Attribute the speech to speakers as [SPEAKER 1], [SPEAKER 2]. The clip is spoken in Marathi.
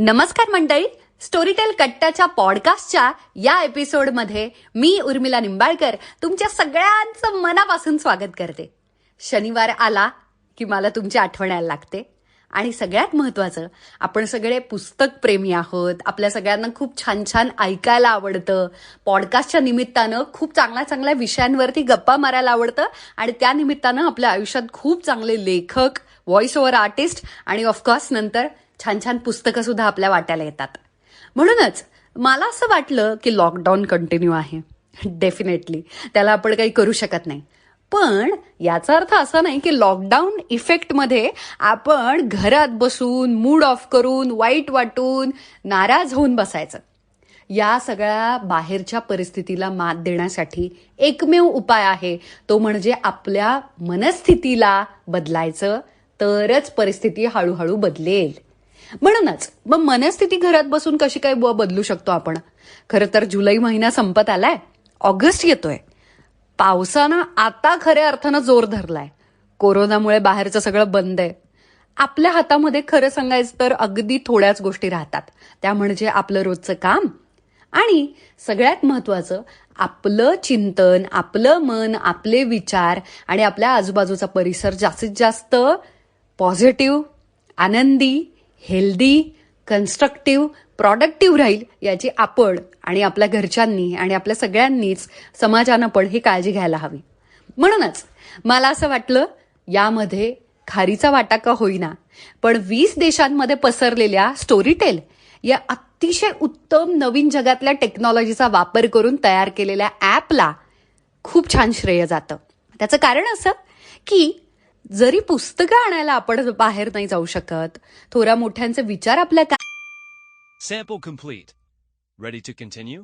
[SPEAKER 1] नमस्कार मंडळी. स्टोरीटेल कट्टाच्या पॉडकास्टच्या या एपिसोडमध्ये मी उर्मिला निंबाळकर तुमच्या सगळ्यांचं मनापासून स्वागत करते. शनिवार आला की मला तुमची आठवण यायला लागते. आणि सगळ्यात महत्वाचं आपण सगळे पुस्तक प्रेमी आहोत. आपल्या सगळ्यांना खूप छान छान ऐकायला आवडतं. पॉडकास्टच्या निमित्तानं खूप चांगल्या चांगल्या विषयांवरती गप्पा मारायला आवडतं. आणि त्या निमित्तानं आपल्या आयुष्यात खूप चांगले लेखक व्हॉइस ओव्हर आर्टिस्ट आणि ऑफकोर्स नंतर छान छान पुस्तकं सुद्धा आपल्या वाट्याला येतात. म्हणूनच मला असं वाटलं की लॉकडाऊन कंटिन्यू आहे. डेफिनेटली त्याला आपण काही करू शकत नाही. पण याचा अर्थ असा नाही की लॉकडाऊन इफेक्टमध्ये आपण घरात बसून मूड ऑफ करून वाईट वाटून नाराज होऊन बसायचं. या सगळ्या बाहेरच्या परिस्थितीला मात देण्यासाठी एकमेव उपाय आहे. तो म्हणजे आपल्या मनस्थितीला बदलायचं. तरच परिस्थिती हळूहळू बदलेल. म्हणूनच मग मनस्थिती घरात बसून कशी काय बुवा बदलू शकतो आपण? खरं तर जुलै महिना संपत आलाय ऑगस्ट येतोय. पावसानं आता खऱ्या अर्थानं जोर धरलाय. कोरोनामुळे बाहेरचं सगळं बंद आहे. आपल्या हातामध्ये खरं सांगायचं तर अगदी थोड्याच गोष्टी राहतात. त्या म्हणजे आपलं रोजचं काम आणि सगळ्यात महत्वाचं आपलं चिंतन आपलं मन आपले विचार आणि आपल्या आजूबाजूचा परिसर जास्तीत जास्त पॉझिटिव्ह आनंदी हेल्दी कन्स्ट्रक्टिव्ह प्रॉडक्टिव्ह राहील याची आपण आणि आपल्या घरच्यांनी आणि आपल्या सगळ्यांनीच समाजानं पण ही काळजी घ्यायला हवी. म्हणूनच मला असं वाटलं यामध्ये खारीचा वाटा का होईना पण वीस देशांमध्ये पसरलेल्या स्टोरीटेल या अतिशय उत्तम नवीन जगातल्या टेक्नॉलॉजीचा वापर करून तयार केलेल्या ॲपला खूप छान श्रेय जातं. त्याचं कारण असं की जरी पुस्तकं आणायला आपण बाहेर नाही जाऊ शकत थोड्या मोठ्यांचे विचार आपल्या काय
[SPEAKER 2] Sample complete. Ready to continue?